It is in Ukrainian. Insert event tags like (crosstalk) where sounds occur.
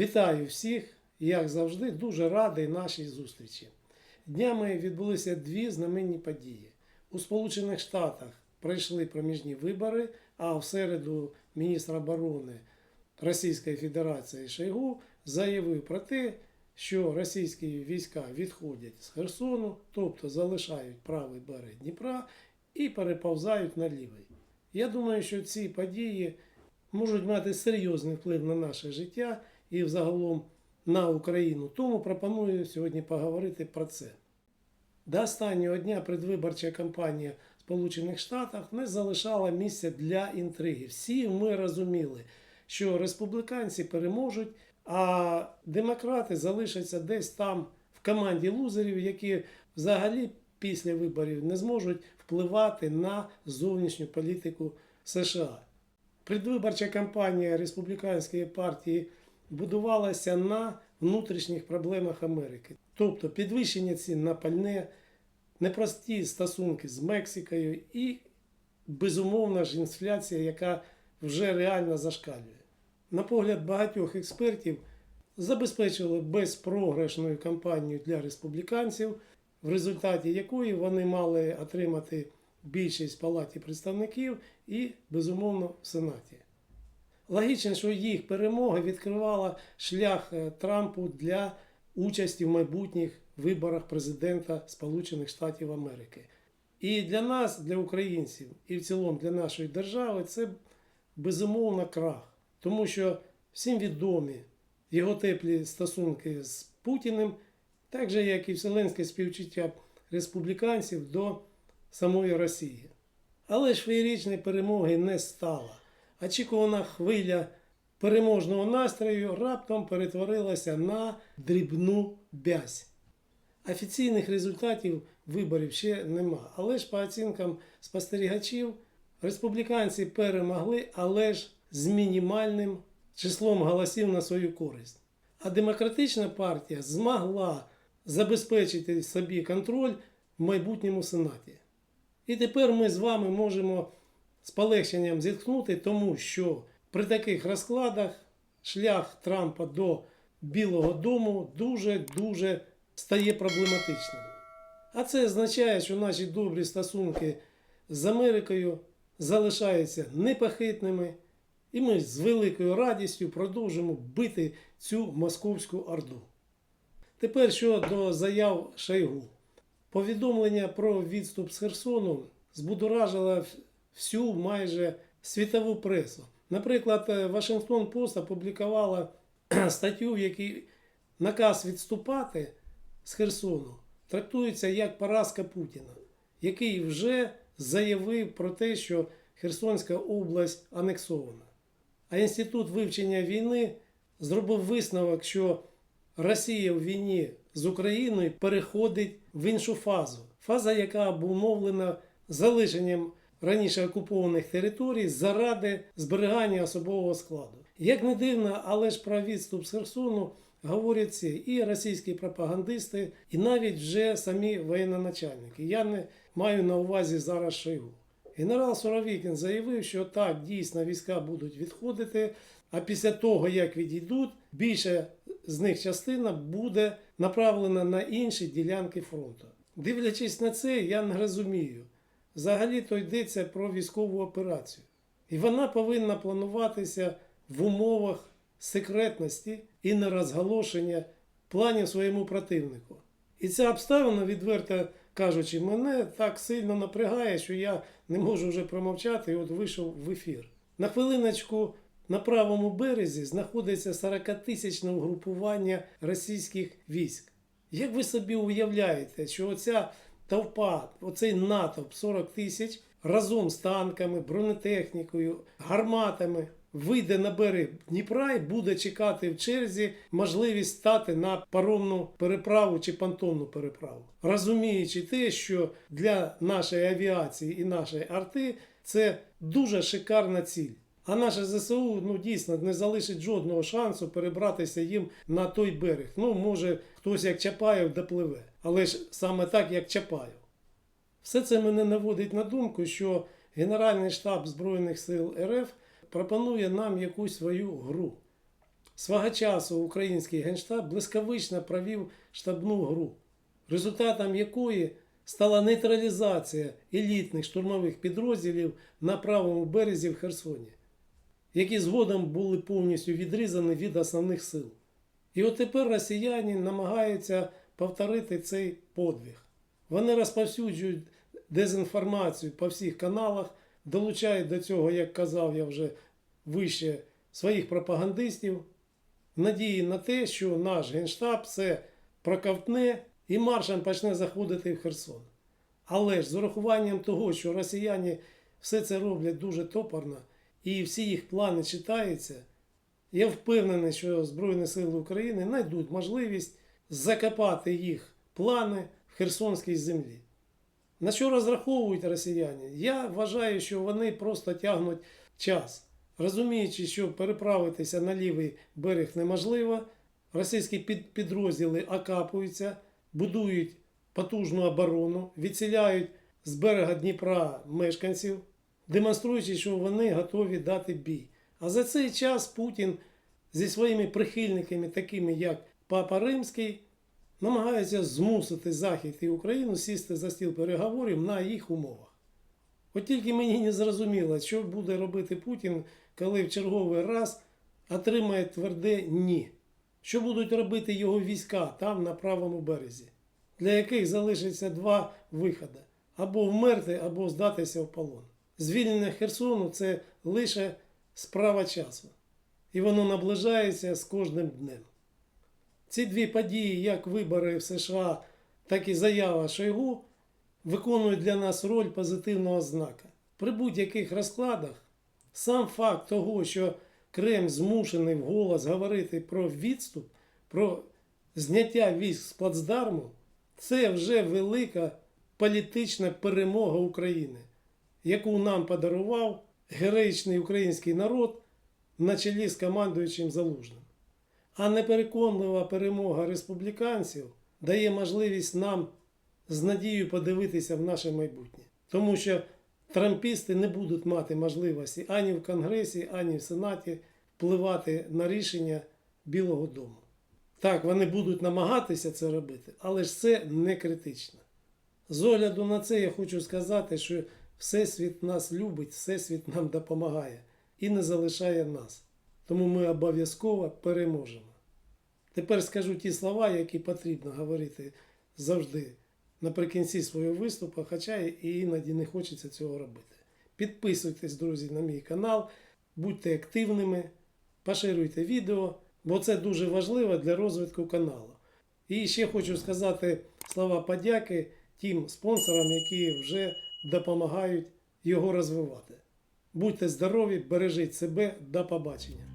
Вітаю всіх! Як завжди, дуже радий нашій зустрічі. Днями відбулися дві знаменні події. У Сполучених Штатах пройшли проміжні вибори, а в середу міністр оборони Російської Федерації Шойгу заявив про те, що російські війська відходять з Херсону, тобто залишають правий берег Дніпра і переповзають на лівий. Я думаю, що ці події можуть мати серйозний вплив на наше життя і взагалом на Україну. Тому пропоную сьогодні поговорити про це. До останнього дня предвиборча кампанія в Сполучених Штатах не залишала місця для інтриги. Всі ми розуміли, що республіканці переможуть, а демократи залишаться десь там в команді лузерів, які взагалі після виборів не зможуть впливати на зовнішню політику США. Предвиборча кампанія республіканської партії будувалася на внутрішніх проблемах Америки, тобто підвищення цін на пальне, непрості стосунки з Мексикою і, безумовна ж, інфляція, яка вже реально зашкалює. На погляд багатьох експертів, забезпечили безпрограшну кампанію для республіканців, в результаті якої вони мали отримати більшість палаті представників і, безумовно, в Сенаті. Логічно, що їх перемога відкривала шлях е, Трампу для участі в майбутніх виборах президента Сполучених Штатів Америки. І для нас, для українців, і в цілому для нашої держави, це безумовно крах, тому що всім відомі його теплі стосунки з Путіним, так же як і вселенське співчуття республіканців до самої Росії. Але ж феєричної перемоги не стало. Очікувана хвиля переможного настрою раптом перетворилася на дрібну бязь. Офіційних результатів виборів ще нема. Але ж по оцінкам спостерігачів, республіканці перемогли, але ж з мінімальним числом голосів на свою користь. А демократична партія змогла забезпечити собі контроль в майбутньому сенаті. І тепер ми з вами можемо з полегшенням зітхнути, тому що при таких розкладах шлях Трампа до Білого Дому дуже-дуже стає проблематичним. А це означає, що наші добрі стосунки з Америкою залишаються непохитними, і ми з великою радістю продовжимо бити цю московську орду. Тепер щодо заяв Шойгу. Повідомлення про відступ з Херсону збудоражило всю майже світову пресу. Наприклад, Вашингтон Пост опублікувала (clears throat) статтю, в якій наказ відступати з Херсону трактується як поразка Путіна, який вже заявив про те, що Херсонська область анексована. А Інститут вивчення війни зробив висновок, що Росія в війні з Україною переходить в іншу фазу. Фаза, яка обумовлена залишенням раніше окупованих територій заради зберігання особового складу. Як не дивно, але ж про відступ з Херсону говорять ці і російські пропагандисти, і навіть вже самі воєнноначальники. Я не маю на увазі зараз Шойгу. Генерал Суровікін заявив, що так, дійсно війська будуть відходити, а після того, як відійдуть, більша з них частина буде направлена на інші ділянки фронту. Дивлячись на це, я не розумію. Взагалі то йдеться про військову операцію. І вона повинна плануватися в умовах секретності і нерозголошення планів своєму противнику. І ця обставина, відверто кажучи, мене так сильно напрягає, що я не можу вже промовчати і от вийшов в ефір. На хвилиночку на правому березі знаходиться 40-тисячне угрупування російських військ. Як ви собі уявляєте, що оця товпа, оцей натовп 40 тисяч разом з танками, бронетехнікою, гарматами вийде на берег Дніпра і буде чекати в черзі можливість стати на паромну переправу чи понтонну переправу, розуміючи те, що для нашої авіації і нашої арти це дуже шикарна ціль. А наше ЗСУ ну дійсно не залишить жодного шансу перебратися їм на той берег. Ну, може, хтось як Чапаєв допливе, але ж саме так, як Чапаєв. Все це мене наводить на думку, що Генеральний штаб Збройних сил РФ пропонує нам якусь свою гру. Свого часу український генштаб блискавично провів штабну гру, результатом якої стала нейтралізація елітних штурмових підрозділів на правому березі в Херсоні, які згодом були повністю відрізані від основних сил. І от тепер росіяни намагаються повторити цей подвиг. Вони розповсюджують дезінформацію по всіх каналах, долучають до цього, як казав я вже вище, своїх пропагандистів, надії на те, що наш генштаб це проковтне і маршем почне заходити в Херсон. Але ж з урахуванням того, що росіяни все це роблять дуже топорно, і всі їх плани читаються, я впевнений, що Збройні Сили України знайдуть можливість закопати їх плани в Херсонській землі. На що розраховують росіяни? Я вважаю, що вони просто тягнуть час, розуміючи, що переправитися на лівий берег неможливо, російські підрозділи окапуються, будують потужну оборону, відселяють з берега Дніпра мешканців, демонструючи, що вони готові дати бій. А за цей час Путін зі своїми прихильниками, такими як Папа Римський, намагається змусити Захід і Україну сісти за стіл переговорів на їх умовах. От тільки мені не зрозуміло, що буде робити Путін, коли в черговий раз отримає тверде ні. Що будуть робити його війська там на правому березі, для яких залишиться два виходи: або вмерти, або здатися в полон. Звільнення Херсону це лише справа часу, і воно наближається з кожним днем. Ці дві події, як вибори в США, так і заява Шойгу, виконують для нас роль позитивного знака. При будь-яких розкладах сам факт того, що Кремль змушений вголос говорити про відступ, про зняття військ з плацдарму, це вже велика політична перемога України, яку нам подарував героїчний український народ на чолі з командуючим Залужним. А непереконлива перемога республіканців дає можливість нам з надією подивитися в наше майбутнє. Тому що трампісти не будуть мати можливості ані в Конгресі, ані в Сенаті впливати на рішення Білого Дому. Так, вони будуть намагатися це робити, але ж це не критично. З огляду на це я хочу сказати, що Всесвіт нас любить, Всесвіт нам допомагає і не залишає нас. Тому ми обов'язково переможемо. Тепер скажу ті слова, які потрібно говорити завжди наприкінці свого виступу, хоча і іноді не хочеться цього робити. Підписуйтесь, друзі, на мій канал, будьте активними, поширюйте відео, бо це дуже важливо для розвитку каналу. І ще хочу сказати слова подяки тим спонсорам, які вже допомагають його розвивати. Будьте здорові, бережіть себе, до побачення.